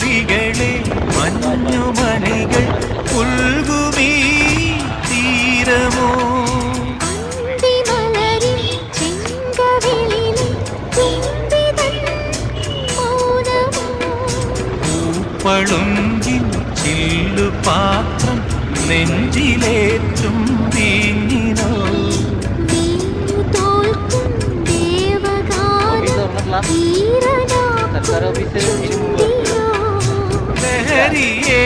കൊടികളെ മഞ്ഞുമണികൾ പുൽകുമീ തീരമോ? അന്തിമലരിൽ ചില്ലു പാത്രം നെഞ്ചിലേറ്റും വീഞ്ഞിനോ? തോൽക്കും ദേവഗാനം ഈറനാക്കും நகரியே